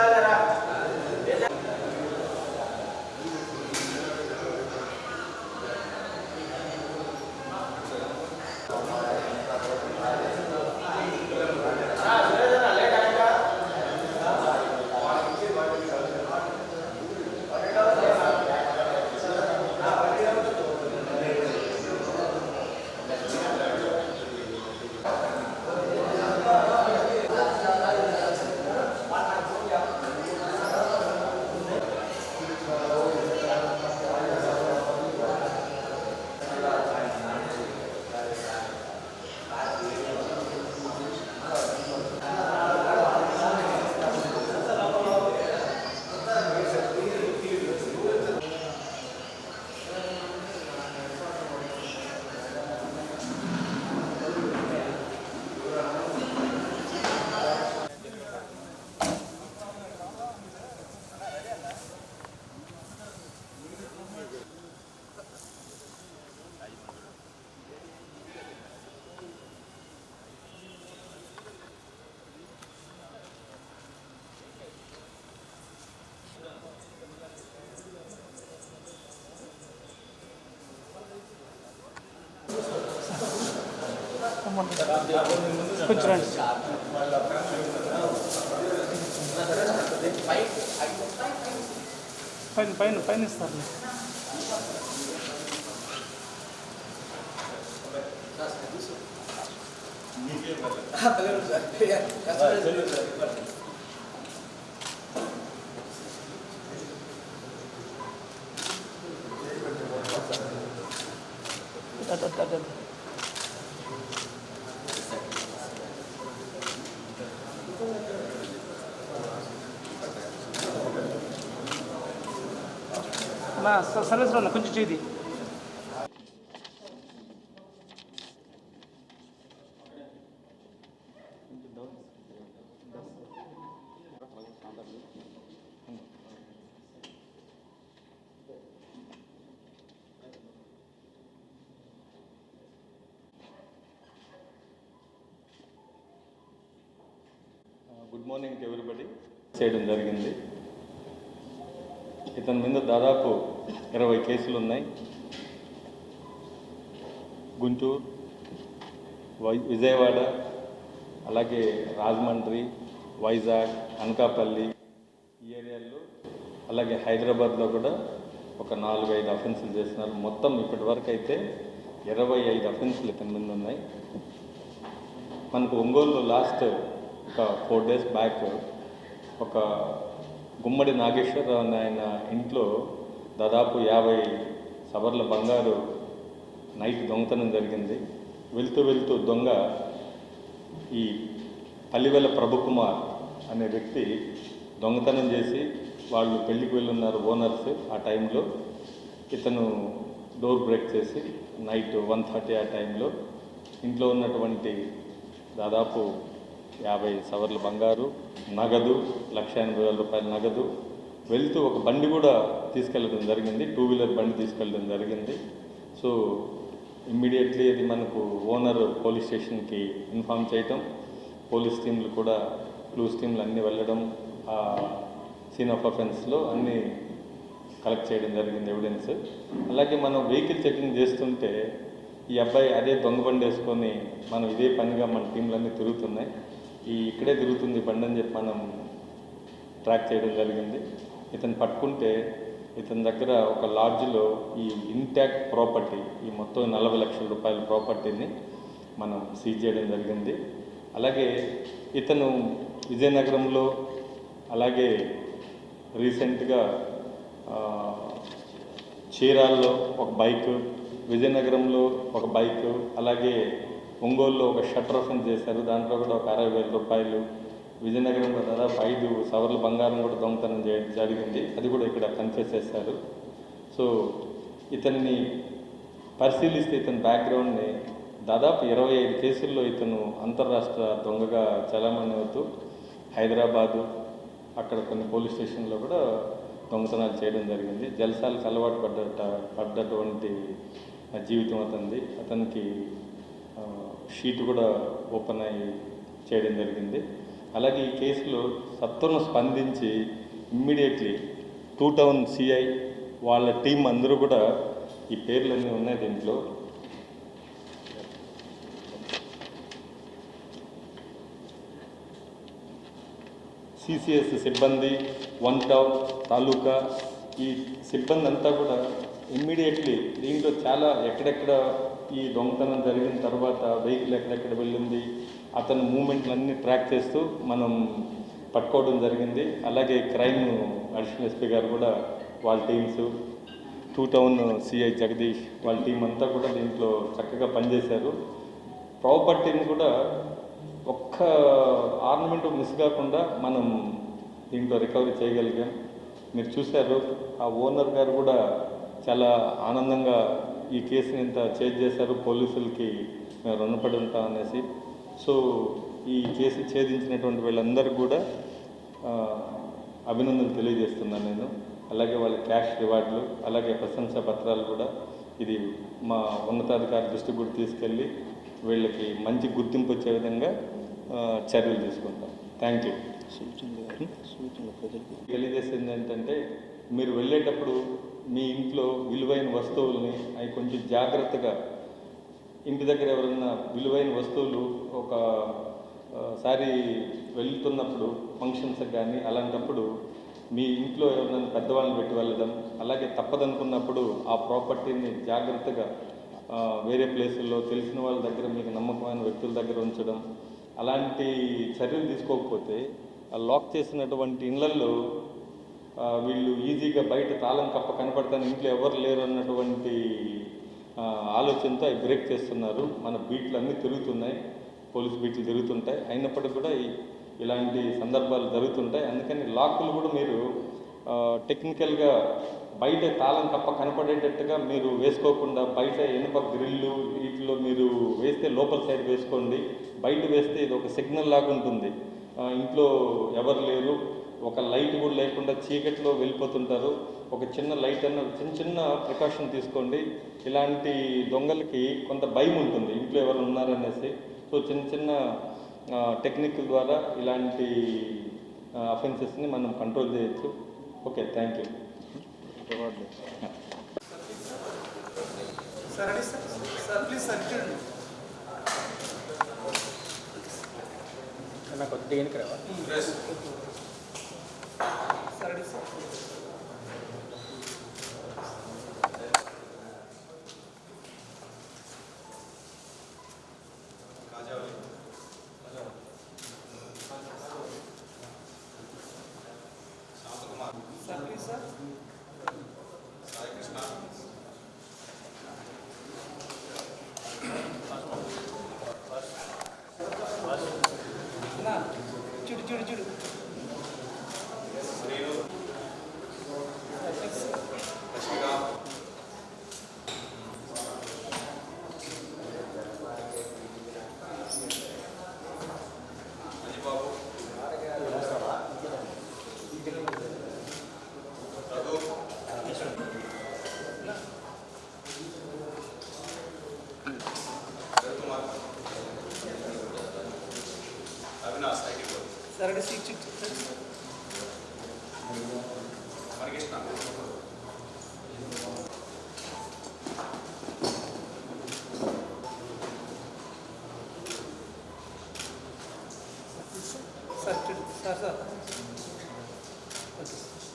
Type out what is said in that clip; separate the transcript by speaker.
Speaker 1: trabalhará
Speaker 2: కొంచెం రండి పైన పైన పైన ఇస్తారు అటు, అటు, సర్వీస్లో ఉన్నా కొంచెం చేది
Speaker 3: గుడ్ మార్నింగ్ ఎవరిబడి చేయడం జరిగింది. ఇతని మీద దాదాపు ఇరవై కేసులు ఉన్నాయి. గుంటూరు వై విజయవాడ అలాగే రాజమండ్రి వైజాగ్ అనకాపల్లి ఈ ఏరియాల్లో అలాగే హైదరాబాద్లో కూడా ఒక నాలుగు ఐదు అఫెన్సులు చేస్తున్నారు. మొత్తం ఇప్పటి వరకు అయితే ఇరవై ఐదు అఫెన్సులు ఇతని మీద ఉన్నాయి. మనకు ఒంగోలు లాస్ట్ ఒక ఫోర్ డేస్ బ్యాక్ ఒక గుమ్మడి నాగేశ్వరరావు ఆయన ఇంట్లో దాదాపు యాభై సవర్ల బంగారు నైట్ దొంగతనం జరిగింది. వెళ్తూ వెళ్తూ దొంగ ఈ పల్లివెల ప్రభుకుమార్ అనే వ్యక్తి దొంగతనం చేసి వాళ్ళు పెళ్ళికి వెళ్ళున్నారు ఓనర్స్ ఆ టైంలో. ఇతను డోర్ బ్రేక్ చేసి నైట్ వన్ థర్టీ ఆ టైంలో ఇంట్లో ఉన్నటువంటి దాదాపు యాభై సవర్ల బంగారు నగదు లక్ష ఎనభై వేల రూపాయల నగదు. వెళ్తూ ఒక బండి కూడా తీసుకెళ్ళడం జరిగింది. టూ వీలర్ బండి తీసుకెళ్ళడం జరిగింది. సో ఇమ్మీడియట్లీ అది మనకు ఓనర్ పోలీస్ స్టేషన్కి ఇన్ఫామ్ చేయటం పోలీస్ టీంలు కూడా క్లూస్ టీంలు అన్నీ వెళ్ళడం ఆ సీన్ ఆఫ్ అఫెన్స్లో అన్నీ కలెక్ట్ చేయడం జరిగింది ఎవిడెన్స్ అలాగే మనం వెహికల్ చెకింగ్ చేస్తుంటే ఈ అబ్బాయి అదే దొంగ బండి వేసుకొని మనం ఇదే పనిగా మన టీంలన్నీ తిరుగుతున్నాయి. ఈ ఇక్కడే తిరుగుతుంది బండి అని చెప్పి మనం ట్రాక్ చేయడం జరిగింది. ఇతను పట్టుకుంటే ఇతని దగ్గర ఒక లాడ్జ్లో ఈ ఇంటాక్ట్ ప్రాపర్టీ ఈ మొత్తం నలభై లక్షల రూపాయల ప్రాపర్టీని మనం సీజ్ చేయడం జరిగింది. అలాగే ఇతను విజయనగరంలో అలాగే రీసెంట్గా చీరాల్లో ఒక బైక్ విజయనగరంలో ఒక బైక్ అలాగే ఒంగోలులో ఒక షట్టర్ ఓపెన్ చేశారు. దాంట్లో కూడా ఒక అరవై వేల రూపాయలు. విజయనగరంలో దాదాపు ఐదు సవర్ల బంగారం కూడా దొంగతనం చేయడం జరిగింది. అది కూడా ఇక్కడ కన్ఫ్యూస్ చేశారు సో ఇతన్ని పరిశీలిస్తే ఇతని బ్యాక్గ్రౌండ్ని దాదాపు ఇరవై ఐదు కేసుల్లో ఇతను అంతర్రాష్ట్ర దొంగగా చలామణి అవుతూ హైదరాబాదు అక్కడ కొన్ని పోలీస్ స్టేషన్లో కూడా దొంగతనాలు చేయడం జరిగింది. జలసాలకు అలవాటు పడ్డట పడ్డటువంటి జీవితం అతనిది. అతనికి షీట్ కూడా ఓపెన్ అయ్యి చేయడం జరిగింది. అలాగే ఈ కేసులో సత్వరం స్పందించి ఇమ్మీడియట్లీ టూ టౌన్ సిఐ వాళ్ళ టీం అందరూ కూడా ఈ పేర్లన్నీ ఉన్నాయి దీంట్లో. సిసిఎస్ సిబ్బంది వన్ టౌన్ తాలూకా ఈ సిబ్బంది అంతా కూడా ఇమ్మీడియట్లీ దీంట్లో చాలా ఎక్కడెక్కడ ఈ దొంగతనం జరిగిన తర్వాత వెహికల్ ఎక్కడెక్కడ వెళ్ళింది అతని మూమెంట్లన్నీ ట్రాక్ చేస్తూ మనం పట్టుకోవడం జరిగింది. అలాగే క్రైమ్ అడిషనల్ ఎస్పీ గారు కూడా వాళ్ళ teams two town CI Jagadish వాళ్ళ టీం అంతా కూడా దీంట్లో చక్కగా పనిచేశారు. ప్రాపర్టీని కూడా ఒక్క ఆర్నమెంట్ మిస్ కాకుండా మనం దీంట్లో రికవరీ చేయగలిగాం. మీరు చూశారు ఆ ఓనర్ గారు కూడా చాలా ఆనందంగా ఈ కేసుని ఇంత చేజ్ చేశారు పోలీసులకి మేము రుణపడి ఉంటాం అనేసి. సో ఈ కేసు ఛేదించినటువంటి వీళ్ళందరికీ కూడా అభినందనలు తెలియజేస్తున్నాను నేను. అలాగే వాళ్ళ క్యాష్ రివార్డులు అలాగే ప్రశంసా పత్రాలు కూడా ఇది మా ఉన్నతాధికారి దృష్టికి కూడా తీసుకెళ్ళి వీళ్ళకి మంచి గుర్తింపు వచ్చే విధంగా చర్యలు తీసుకుంటాం. Thank you. తెలియజేసింది ఏంటంటే మీరు వెళ్ళేటప్పుడు మీ ఇంట్లో విలువైన వస్తువుల్ని అవి కొంచెం జాగ్రత్తగా ఇంటి దగ్గర ఎవరన్నా విలువైన వస్తువులు ఒక సారి వెళ్తున్నప్పుడు ఫంక్షన్స్ కానీ అలాంటప్పుడు మీ ఇంట్లో ఎవరైనా పెద్దవాళ్ళని పెట్టి వెళ్ళడం అలాగే తప్పదనుకున్నప్పుడు ఆ ప్రాపర్టీని జాగ్రత్తగా వేరే ప్లేసుల్లో తెలిసిన వాళ్ళ దగ్గర మీకు నమ్మకమైన వ్యక్తుల దగ్గర ఉంచడం అలాంటి చర్యలు తీసుకోకపోతే ఆ లాక్ చేసినటువంటి ఇళ్ళల్లో వీళ్ళు ఈజీగా బయట తాళం కప్ప కనపడతాను ఇంట్లో ఎవరు లేరు అన్నటువంటి ఆలోచనతో అవి బ్రేక్ చేస్తున్నారు. మన బీట్లు అన్నీ తిరుగుతున్నాయి. పోలీస్ బీట్లు తిరుగుతుంటాయి. అయినప్పటికీ కూడా ఇలాంటి సందర్భాలు జరుగుతుంటాయి. అందుకని లాక్కులు కూడా మీరు టెక్నికల్గా బయట తాళం కప్ప కనపడేటట్టుగా మీరు వేసుకోకుండా బయట ఇనుప గ్రిల్లు వీటిలో మీరు వేస్తే లోపల సైడ్ వేసుకోండి. బయట వేస్తే ఇది ఒక సిగ్నల్ లాగా ఉంటుంది ఇంట్లో ఎవరు లేరు. ఒక లైట్ కూడా లేకుండా చీకట్లో వెళ్ళిపోతుంటారు. ఒక చిన్న లైట్ అన్న చిన్న చిన్న ప్రికాషన్ తీసుకోండి. ఇలాంటి దొంగలకి కొంత భయం ఉంటుంది ఇంట్లో ఎవరు ఉన్నారనేసి. సో చిన్న చిన్న టెక్నిక్ ద్వారా ఇలాంటి అఫెన్సెస్ని మనం కంట్రోల్ చేయొచ్చు.
Speaker 2: Okay thank you sir please
Speaker 1: నాకు కొద్దిగా వెనక్కి contradição.
Speaker 2: సరే సీట్ పరిగెత్తా